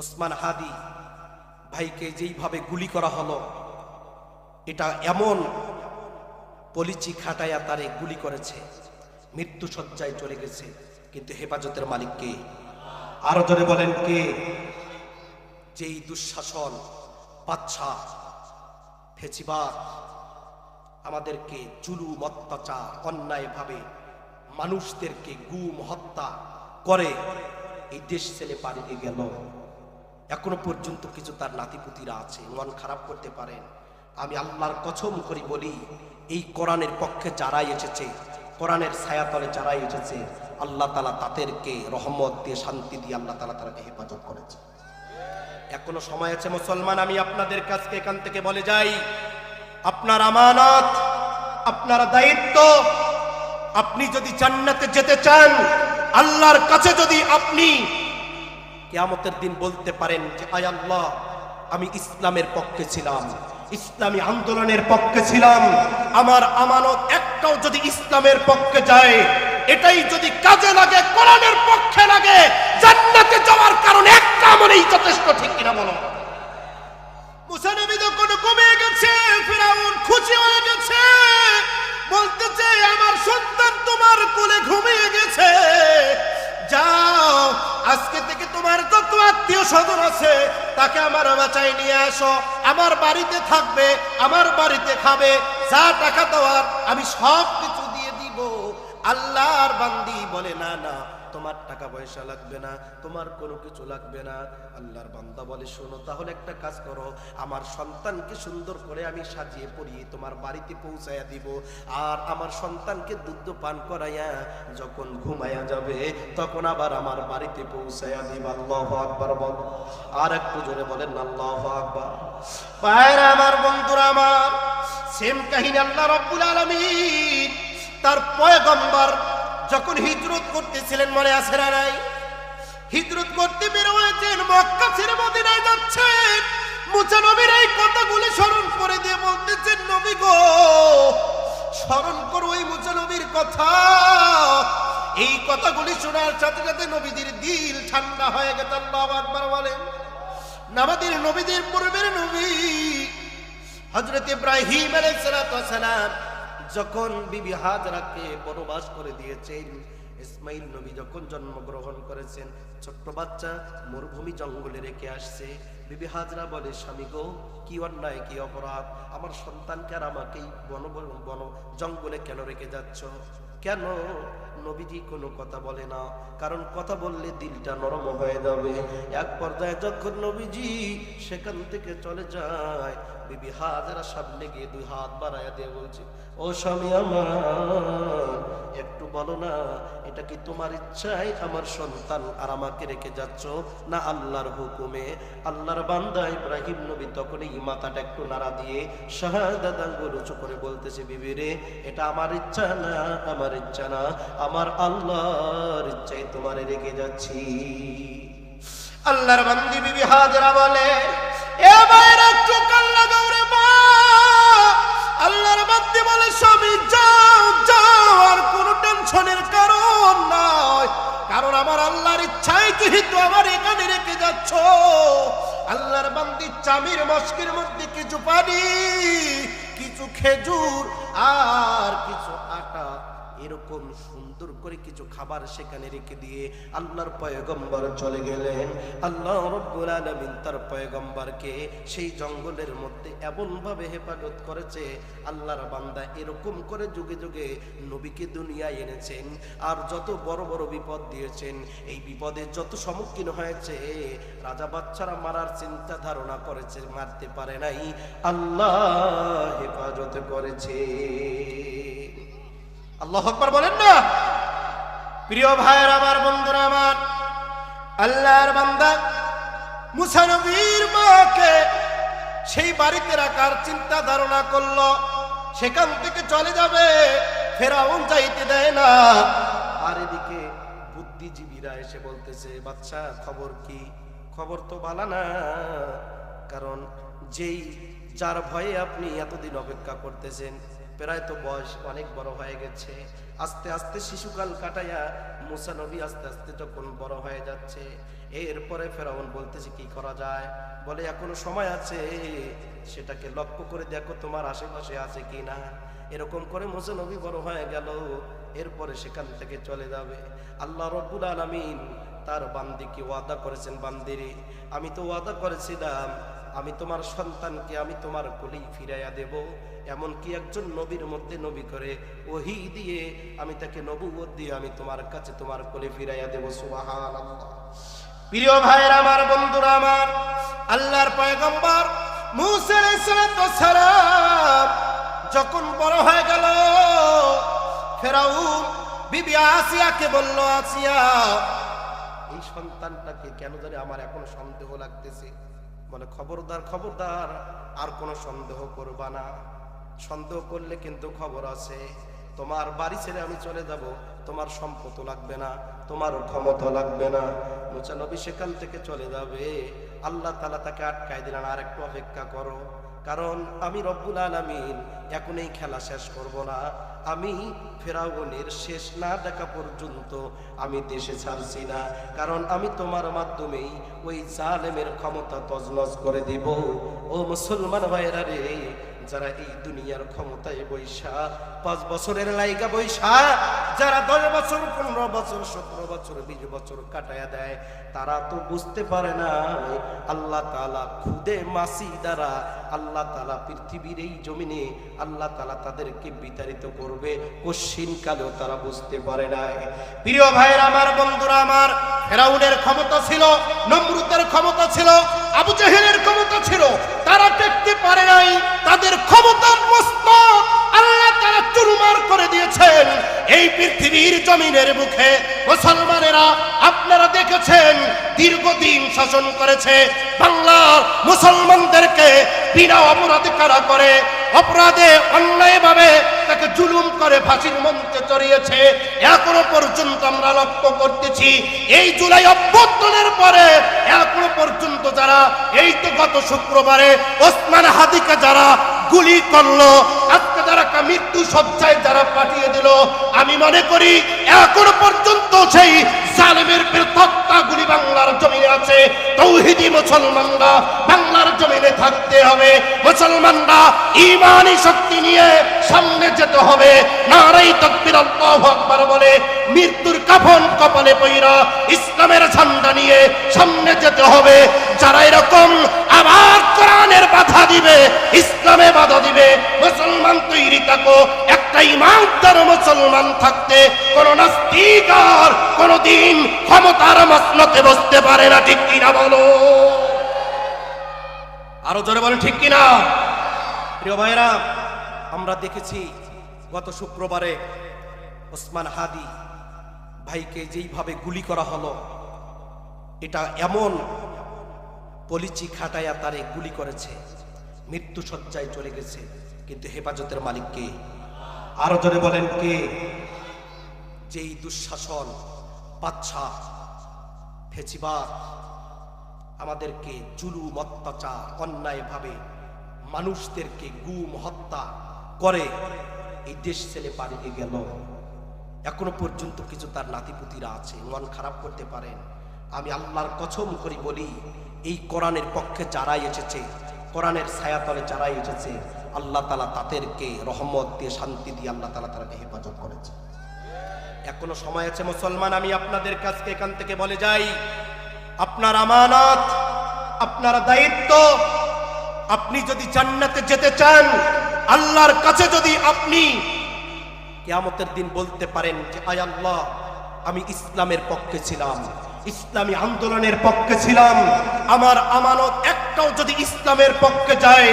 ওসমান হাদি ভাইকে যেইভাবে গুলি করা হলো, এটা এমন পলিচি খাটাইয়া তারে গুলি করেছে মৃত্যু সজ্জায় চলে গেছে। কিন্তু হেফাজতের মালিক কে? আরও জোরে বলেন কে? যেই দুঃশাসন বাচ্চা ফেচিবাদ আমাদেরকে জুলুম, অত্যাচার, অন্যায়ভাবে মানুষদেরকে গুম, হত্যা করে, এই দেশ ছেলে পালিয়ে গেল। এখনও পর্যন্ত কিছু তার নাতিপুতিরা আছে, মন খারাপ করতে পারেন। আমি আল্লাহর কসম করি বলি, এই কোরআনের পক্ষে যারাই এসেছে, কোরআনের ছায়াতলে যারাই এসেছে, আল্লাহ তালা তাদেরকে রহমত দিয়ে, শান্তি দিয়ে আল্লাহ তালা তাদেরকে হেফাজত করেছে। এখনও সময় আছে মুসলমান, আমি আপনাদের কাছকে এখান থেকে বলে যাই, আপনার আমানত, আপনার দায়িত্ব, আপনি যদি জান্নাতে যেতে চান, আল্লাহর কাছে যদি আপনি কেয়ামতের দিন বলতে পারেন যে আয় আল্লাহ, আমি ইসলামের পক্ষে ছিলাম। ইসলামী আন্দোলনের পক্ষে ছিলাম। আমার আমানত একটাও যদি ইসলামের পক্ষে যায়, এটাই যদি কাজে লাগে, কোরআনের পক্ষে লাগে, জান্নাতে যাওয়ার কারণে একটা আমলেই যথেষ্ট, ঠিক কিনা বলো? মুসানবী যখন কমে গেছে, ফিরাউন খুশি হয়ে গেছে, বলতেছে, আমার সন্তান তোমার কোলে ঘুমিয়ে গেছে। যাও, আজকে থেকে তোমার যত আত্মীয় স্বজন আছে, তাকে আমার বাঁচাই নিয়ে আসো। আমার বাড়িতে থাকবে, আমার বাড়িতে খাবে, যা টাকা দেওয়ার আমি সব কিছু দিয়ে দিব। আল্লাহর বান্দি বলে, না না তোমার টাকা পয়সা লাগবে না, তোমার কোনো কিছু লাগবে না। আল্লাহর বান্দা বলে, শোনো, তাহলে একটা কাজ করো, আমার সন্তানকে সুন্দর করে আমি সাজিয়ে পরিয়ে তোমার বাড়িতে পৌঁছাইয়া দিব। আর আমার সন্তানকে দুধ পান করাইয়া যখন ঘুমাইয়া যাবে, তখন আবার আমার বাড়িতে পৌঁছাইয়া দিব। আল্লাহ আকবার বল। আর একটু জোরে বলেন, আল্লাহ আকবার। পায়ের আমার বন্ধুরা, আমার সেম কাহিনী আল্লাহ রব্বুল আলামিন তার পয়গম্বর যখন হিজরত করতেছিলেন, মনে আছে না নাই? হিজরত করতে বের হয়েছেন মক্কা ছেড়ে মদিনায় যাচ্ছেন। মুসা নবীর এই কথাগুলি স্মরণ করে দিয়ে বলতেছেন, নবী গো, স্মরণ করো ওই মুসা নবীর কথা। এই কথাগুলি শোনার সাথে সাথে নবীদের দিল ঠান্ডা হয়ে গেছে, আল্লাহ আকবার বলেন। নামাদের নবীদের পূর্বের নবী হজরত ইব্রাহিম আলাইসালাম যখন বিবি হাজরাকে বনবাস করে দিয়েছেন, ইসমাইল নবী যখন জন্মগ্রহণ করেছেন, ছোট্ট বাচ্চা মরুভূমি জঙ্গলে রেখে আসছে। বিবি হাজরা বলে, স্বামী গো, কি অন্যায়, কি অপরাধ? আমার সন্তানকে আর আমাকেই বন বন- জঙ্গলে কেন রেখে যাচ্ছ? কেন নবীজি কোনো কথা বলে না? কারণ কথা বললে দিলটা নরম হয়ে যাবে। এক পর্যায়ে যখন নবীজি সেখান থেকে চলে যায়, বিবি হাজারা সামনে গিয়ে দুই হাত বাড়াইয়া দিয়ে বলছে, ও স্বামী আমার, একটু বলো না, এটা কি তোমার ইচ্ছায় আমার সন্তান আর আমাকে রেখে যাচ্ছ? না আল্লাহর হুকুমে? আল্লাহর বান্দা ইব্রাহিম নবী তখন এই মাথাটা একটু নাড়া দিয়ে শাহাদাত আঙ্গুল উঁচু করে বলতেছে, বিবি রে, এটা আমার ইচ্ছা না, আমার ইচ্ছা না আমার আল্লাহর ইচ্ছায় তোমারে রেখে যাচ্ছি। আল্লাহর বান্দি বিবি হাজরা বলে, এ বাইরে চোখ লাগাও রে মা। আল্লাহর বান্দি বলে, স্বামী, যাও যাও, আর কোনো টেনশনের কারণ নয় কারণ আমার আল্লাহর ইচ্ছাই যেহেতু আমার এখানে রেখে যাচ্ছ, আল্লাহর বান্দি চামির মস্কের মধ্যে কিছু পানি, কিছু খেজুর আর কিছু আটা এরকম সুন্দর করে কিছু খাবার সেখানে রেখে দিয়ে আল্লাহর পয়গম্বর চলে গেলেন। আল্লাহ রব্বুল আলামিন তার পয়গম্বরকে সেই জঙ্গলের মধ্যে এমনভাবে হেফাজত করেছে, আল্লাহর বান্দা এরকম করে যুগে যুগে নবীকে দুনিয়ায় এনেছেন আর যত বড় বড় বিপদ দিয়েছেন, এই বিপদে যত সম্মুখীন হয়েছে, রাজা বাচ্চারা মারার চিন্তা ধারণা করেছে, মারতে পারে নাই, আল্লাহ হেফাজত করেছে। আল্লাহ আকবার বলেন না? প্রিয় ভাইয়ের আমার, বন্ধুরা আমার, আল্লাহর বান্দা, মুসা নবীর মাকে সেই বাড়িতে রাখার চিন্তা ধারণা করল। সেখান থেকে চলে যাবে, ফেরাউন যাইতে দেয় না। আর এদিকে বুদ্ধিজীবীরা এসে বলতেছে বাচ্চা খবর কি? খবর তো ভালো না। কারণ যেই, যার ভয়ে আপনি এতদিন অপেক্ষা করতেছেন প্রায় তো বয়স অনেক বড় হয়ে গেছে। আস্তে আস্তে শিশুকাল কাটাইয়া মুসা নবী আস্তে আস্তে যখন বড় হয়ে যাচ্ছে, এরপরে ফেরাউন বলতেছে, কি করা যায়? বলে, এখনও সময় আছে, সেটাকে লক্ষ্য করে দেখো তোমার আশেপাশে আছে কি না। এরকম করে মুসা নবী বড় হয়ে গেল, এরপরে সেখান থেকে চলে যাবে। আল্লাহ রব্বুল আলামিন তার বান্দিকে ওয়াদা করেছেন, বান্দিরে, আমি তো ওয়াদা করেছিলাম আমি তোমার সন্তানকে আমি তোমার কোলেই ফিরাইয়া দেব। এমনকি একজন নবীর মধ্যে নবী করে ওহি দিয়ে আমি তাকে নবুয়ত দিয়ে আমি তোমার কাছে তোমার কোলে ফিরাইয়া দেব। সুবহানাল্লাহ। প্রিয় ভাইয়ের, আমার বন্ধুরা, আমার আল্লাহর পয়গম্বর যখন বড় হয়ে গেল, ফেরাউন বিবি আসিয়াকে বলল, আসিয়া, এই সন্তানটাকে কেন জানি আমার এখন সন্দেহ লাগতেছে। বলে খবরদার খবরদার, আর কোনো সন্দেহ করবা না। সন্দেহ করলে কিন্তু খবর আছে। তোমার বাড়ি ছেড়ে আমি চলে যাব, তোমার সম্পদ লাগবে না, তোমার ক্ষমতা লাগবে না। মুসা নবী সেখান থেকে চলে যাবে। আল্লাহ তালা তাকে আটকায় দিলেন। আর একটু অপেক্ষা করো। কারণ আমি রব্বুল আলমিন এখন এই খেলা শেষ করব না। আমি ফেরাউনের শেষ না দেখা পর্যন্ত আমি দেশে ছাড়ছি না। কারণ আমি তোমার মাধ্যমেই ওই জালেমের ক্ষমতা তজনজ করে দিব। ও মুসলমান ভাইরা রে যারা এই দুনিয়ার ক্ষমতায় বৈশা, পাঁচ বছরের লাইগা বৈশা, যারা দশ বছর, পনেরো বছর, সতেরো বছর, বিশ বছর কাটায়া দেয়, তারা তো বুঝতে পারে না আল্লাহ তালা খুদে মাসি দ্বারা আল্লাহ তালা পৃথিবীর এই জমিনে আল্লাহ তালা তাদেরকে বিতাড়িত করবে কশিন কালেও তারা বুঝতে পারে না প্রিয় ভাইয়ের আমার, বন্ধুরা আমার, ফেরাউনের ক্ষমতা ছিল, নমরুদের ক্ষমতা ছিল, আবু জাহেলের ক্ষমতা ছিল, তারা টেকতে পারে নাই, তাদের ক্ষমতার মস্তক আল্লাহ তারা চুরমার করে দিয়েছেন। এই পৃথিবীর জমিনের মুখে মুসলমানেরা আপনারা দেখেছেন, দীর্ঘদিন শাসন করেছে বাংলার মুসলমানদেরকে বিনা অপরাধে কারা করে? অপরাধে অন্যায়ভাবে তাকে জুলুম করে ফাঁসির মঞ্চে চড়িয়েছে। এখনও পর্যন্ত আমরা লক্ষ্য করতেছি, এই জুলাই অভ্যর্থনের পরে এখনও পর্যন্ত যারা, এই তো গত শুক্রবারে ওসমান হাদিকে যারা গুলি করল। আজকে যারা মৃত্যু সজ্জায় যারা পাঠিয়ে দিল, আমি মনে করি এখনও পর্যন্ত সেই জালেমের গুলি বাংলার জমিনে আছে। তৌহিদি মুসলমানরা বাংলার জমিনে থাকতে হবে। মুসলমানরা ইমানি শক্তি নিয়ে সামনে যেতে হবে। নারাই তকবির আল্লাহু আকবার বলে, মৃত্যুর কাফন কপালে পইরা ইসলামের ঝান্ডা নিয়ে সামনে যেতে হবে। যারা এরকম আবার কোরআনের বাধা দিবে, ইসলামে বাধা দিবে, মুসলমান তৈরি থাকো। একটা ইমানদার মুসলমান থাকতে কোন নাস্তিক আর কোনদিন ক্ষমতার মসনতে বসতে পারে না, ঠিক কিনা বলো? আরও জোরে বলেন ঠিক কিনা? প্রিয় ভাইরা আমরা দেখেছি গত শুক্রবারে ওসমান হাদি ভাইকে যেইভাবে গুলি করা হলো, এটা এমন পলিচি খাটাইয়া তারে গুলি করেছে মৃত্যু সজ্জায় চলে গেছে। কিন্তু হেফাজতের মালিক কে? আরও জোরে বলেন কে? যেই দুঃশাসন বাচ্চা ফেচিবাদ আমাদেরকে জুলুম, অত্যাচার, অন্যায়ভাবে মানুষদেরকে গুম, হত্যা করে এই দেশ ছেলে পালিয়ে গেল। এখনও পর্যন্ত কিছু তার নাতিপুতিরা আছে, মন খারাপ করতে পারেন। আমি আল্লাহর কসম করি বলি, এই কোরআনের পক্ষে যারাই এসেছে, কোরআনের ছায়াতলে যারাই এসেছে, আল্লাহ তালা তাদেরকে রহমত দিয়ে শান্তি দিয়ে আল্লাহ তালা তাদেরকে হেফাজত করেছে। এখনও সময় আছে মুসলমান, আমি আপনাদের কাছকে এখান থেকে বলে যাই, আপনার আমানত, আপনার দায়িত্ব, আপনি যদি জান্নাতে যেতে চান আল্লাহর কাছে যদি আপনি কেয়ামতের দিন বলতে পারেন যে, আয় আল্লাহ, আমি ইসলামের পক্ষে ছিলাম, ইসলামী আন্দোলনের পক্ষে ছিলাম। আমার আমানত একটাও যদি ইসলামের পক্ষে যায়,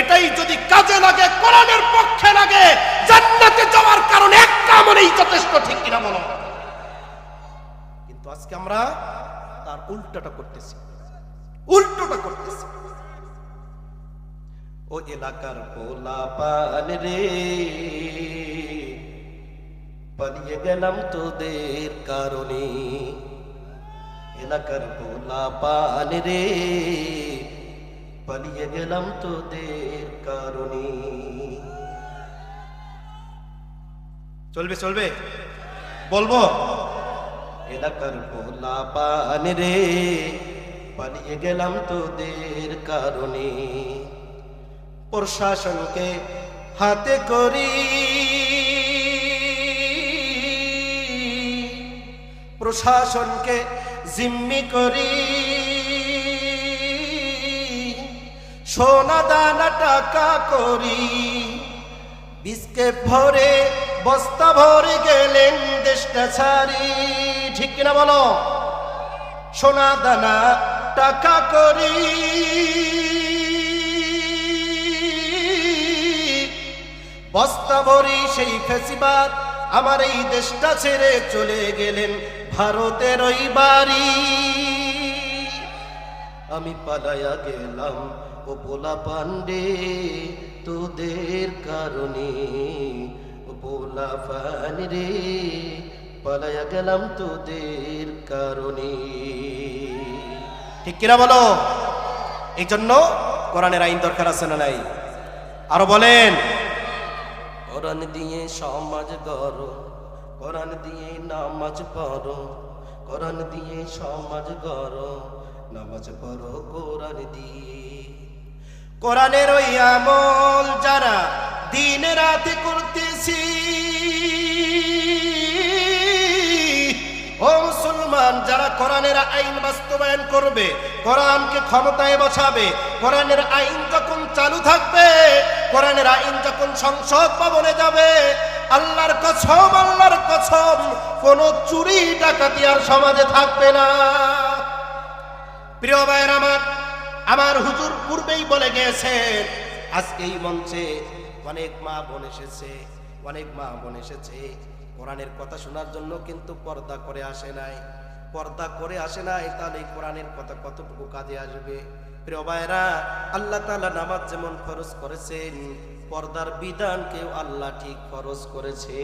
এটাই যদি কাজে লাগে, কোরআনের পক্ষে লাগে, জান্নাতে যাওয়ার কারণে একটা আমলেই যথেষ্ট, ঠিক কিনা বলো? কিন্তু আজকে আমরা তার উল্টোটা করতেছি। উল্টোটা করতেছি। ও এলাকার পোলা পান রে। পালিয়ে গেলাম তোদের কারণে। এলাকার পোলা পান রে। পালিয়ে গেলাম তোদের কারণে। চলবে চলবে? বলব? এলাকার পোলা পান রে। পালিয়ে গেলাম তোদের কারণে। প্রশাসনকে হাতে করি। প্রশাসনকে জিম্মি করি। সোনা দানা টাকা করি। বিস্কে ভরে, বস্তা ভরে গেলেন দেশটা ছাড়ি। ঠিক কিনা বলো? সোনা দানা টাকা করি। বস্তা ভরি সেই ফেসিবাদ, আমার এই দেশটা ছেড়ে চলে গেলেন ভারতের ওই বাড়ি। আমি পালায়া গেলাম, ও পোলা পান্ডে তোদের কারণে। ও পোলা পান রে গেলাম তোদের কারণে। ঠিক কিনা বলো? এই জন্য কোরআনের আইন দরকার আছে না নাই? আরও বলেন। কোরআন দিয়ে সমাজ গড়, কোরআন দিয়ে নামাজ পড়ো, কোরআন দিয়ে সমাজ গড়, নামাজ পড়ো কোরআন দিয়ে। কোরআনের ওই আমল যারা দিন রাতে করতেছি মুসলমান যারা কোরআনের আইন বাস্তবায়ন করবে, কোরআনকে ক্ষমতায় বসাবে, কোরআনের আইন যখন চালু থাকবে, কোরআনের আইন যখন সংসদ ভবনে যাবে, আল্লাহর কসম আল্লাহর কসম, কোন চুরি, ডাকাতি আর সমাজে থাকবে না। প্রিয় ভাইয়ের আমার আমার হুজুর পূর্বেই বলে গিয়েছেন আজকে এই মঞ্চে অনেক মা বোন এসেছে, অনেক মা বোন এসেছে। কোরআনের কথা শোনার জন্য কিন্তু পর্দা করে আসে নাই। পর্দা করে আসে নাই তাহলে এই কোরআনের কথা কতটুকু কাজে আসবে প্রিয় ভাইরা আল্লাহ তাআলা নামাজ যেমন ফরজ করেছেন পর্দার বিধানকেও আল্লাহ ঠিক ফরজ করেছে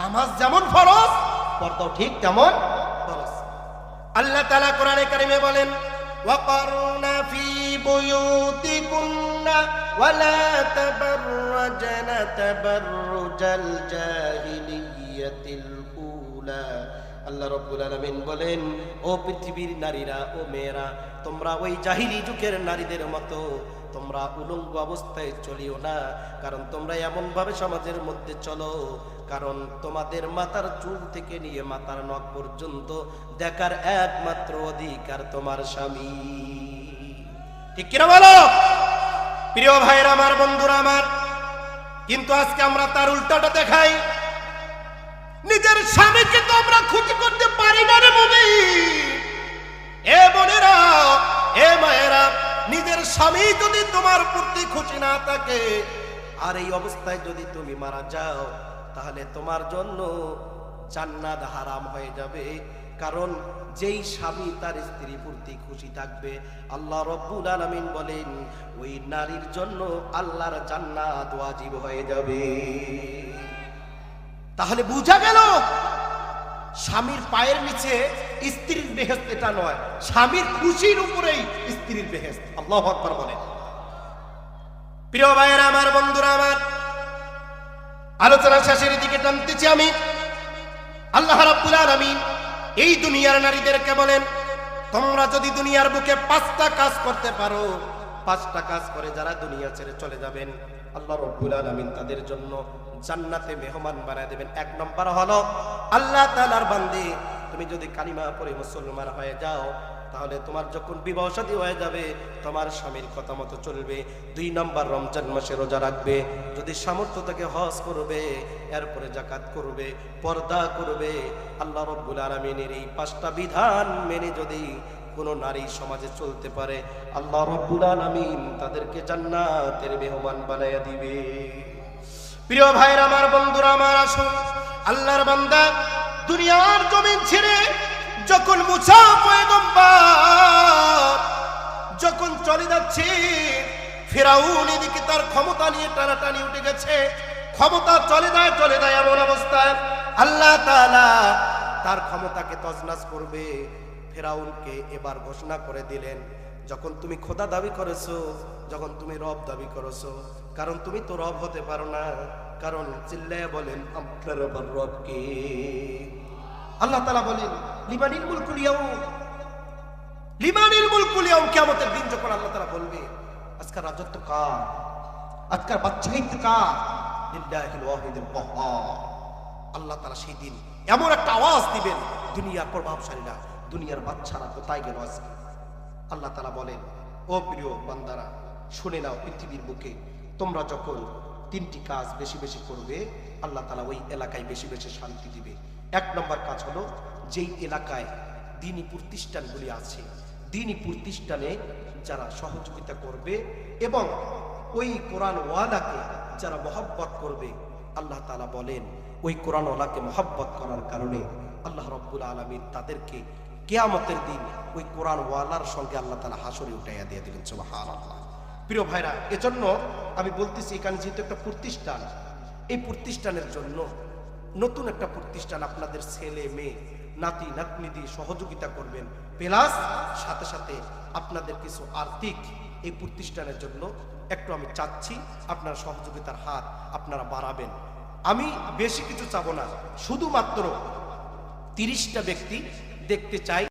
নামাজ যেমন ফরজ পর্দাও ঠিক তেমন ফরজ আল্লাহ তালা কোরআনে কারিমে বলেন وقرن في بيوتكن ولا تبرجن تبرج الجاهلية الأولى আল্লাহ রব্বুল আলামিন বলেন, ও পৃথিবীর নারীরা ও মেয়েরা, তোমরা ওই জাহিলি যুগের নারীদের মতো, তোমরা উলঙ্গ অবস্থায় চলিও না, কারণ তোমরা এমন ভাবে সমাজের মধ্যে চলো, কারণ তোমাদের মাথার চুল থেকে নিয়ে মাথার নখ পর্যন্ত দেখার একমাত্র অধিকার তোমার স্বামী। ঠিক কিনা বলো? প্রিয় ভাইরা আমার বন্ধুরা আমার, কিন্তু আজকে আমরা তার উল্টাটা দেখাই। নিজের স্বামীকে তো আমরা খুশি করতে পারি না রে মুমি এ বোনেরা, এ মায়েরা, নিজের স্বামী যদি তোমার প্রতি খুশি না থাকে, আর এই অবস্থায় যদি তুমি মারা যাও, তাহলে তোমার জন্য জান্নাত হারাম হয়ে যাবে। কারণ যেই স্বামী তার স্ত্রী প্রতি খুশি থাকবে, আল্লাহ রব্বুল আলামিন বলেন, ওই নারীর জন্য আল্লাহর জান্নাত ওয়াজিব হয়ে যাবে। তাহলে বুঝা গেল স্বামীর পায়ের নিচে স্ত্রীর বেহেস্ত এটা নয়। স্বামীর খুশির উপরেই স্ত্রীর বেহেস্ত আল্লাহ আকবার প্রিয় ভাইয়ের, আমার বন্ধুরা, আমার আলোচনা শেষের দিকে টানতেছি আমি। আল্লাহ রাব্বুল আলামিন এই দুনিয়ার নারীদেরকে বলেন, তোমরা যদি দুনিয়ার বুকে পাঁচটা কাজ করতে পারো, পাঁচটা কাজ করে যারা দুনিয়া ছেড়ে চলে যাবেন, আল্লাহ রব্বুল আলামিন তাদের জন্য জান্নাতে মেহমান বানায় দেবেন। এক নম্বর হলো আল্লাহ তাআলার বান্দি, তুমি যদি কালিমা পরে মুসলমান হয়ে যাও, তাহলে তোমার যখন বিবাহ শাদী হয়ে যাবে, তোমার স্বামীর কথা মতো চলবে। দুই নম্বর, রমজান মাসে রোজা রাখবে, যদি সামর্থ্য থেকে হজ করবে, এরপরে জাকাত করবে, পর্দা করবে। আল্লাহ রব্বুল আলমিনের এই পাঁচটা বিধান মেনে যদি কোনো নারী সমাজে চলতে পারে, আল্লাহ রব্বুল আলমিন তাদেরকে জান্নাতের মেহমান বানাইয়া দিবে। প্রিয় ভাইরা আমার বন্ধুরা, আমার আসুন আল্লাহর বান্দা, দুনিয়ার জমিন ছেড়ে যখন মুসা পয়গম্বর যখন চলে যাচ্ছে, ফেরাউন এদিকে তার ক্ষমতা নিয়ে টানাটানি উঠে গেছে। ক্ষমতা চলে যায় চলে যায় এমন অবস্থায় আল্লাহ তাআলা তার ক্ষমতাকে তজনাস করবে। ফেরাউনকে এবার ঘোষণা করে দিলেন, যখন তুমি খোদা দাবি করেছ, যখন তুমি রব দাবি করেছ কারণ তুমি তো রব হতে পারো না। কারণ চিল্লায় বলেন আপনার আবার রবকে আল্লাহ তালা বলেন লিমানিল মুলকুল ইয়াউম। লিমানিল মুলকুল ইয়াউম কিয়ামতের দিন যখন আল্লাহ তালা বলবে আজকাল রাজত্ব কার? আজকাল বাচ্চাহিত কার? আল্লাহ তালা সেই দিন এমন একটা আওয়াজ দিবেন, দুনিয়ার প্রভাবশালীরা, দুনিয়ার বাচ্চারা কোথায় গেল আজকে? আল্লাহ তালা বলেন, ও প্রিয় বান্দারা, শুনে নাও পৃথিবীর বুকে তোমরা যখন তিনটি কাজ বেশি বেশি করবে, আল্লাহ তালা ওই এলাকায় বেশি বেশি শান্তি দিবে। এক নম্বর কাজ হলো, যেই এলাকায় দিনই প্রতিষ্ঠানগুলি আছে দিনই প্রতিষ্ঠানে যারা সহযোগিতা করবে এবং ওই কোরআন ওয়ালাকে যারা মহব্বত করবে, আল্লাহ তালা বলেন, ওই কোরআন ওয়ালাকে মহব্বত করার কারণে আল্লাহ রব্বুল আলমী তাদেরকে কেয়ামতের দিন ওই কোরআন ওয়ালার সঙ্গে আল্লাহ তালা হাসরে উঠাইয়া দিয়ে দিলেন সুবাহান আল্লাহ প্রিয় ভাইরা, এজন্য আমি বলতেছি এখানে যেহেতু একটা প্রতিষ্ঠান, এই প্রতিষ্ঠানের জন্য নতুন একটা প্রতিষ্ঠান আপনাদের ছেলে, মেয়ে, নাতি, নাতনি দিয়ে সহযোগিতা করবেন। প্লাস সাথে সাথে আপনাদের কিছু আর্থিক এই প্রতিষ্ঠানের জন্য একটু আমি চাচ্ছি আপনার সহযোগিতার হাত আপনারা বাড়াবেন। আমি বেশি কিছু চাবো না, শুধুমাত্র তিরিশটা ব্যক্তি দেখতে চাই।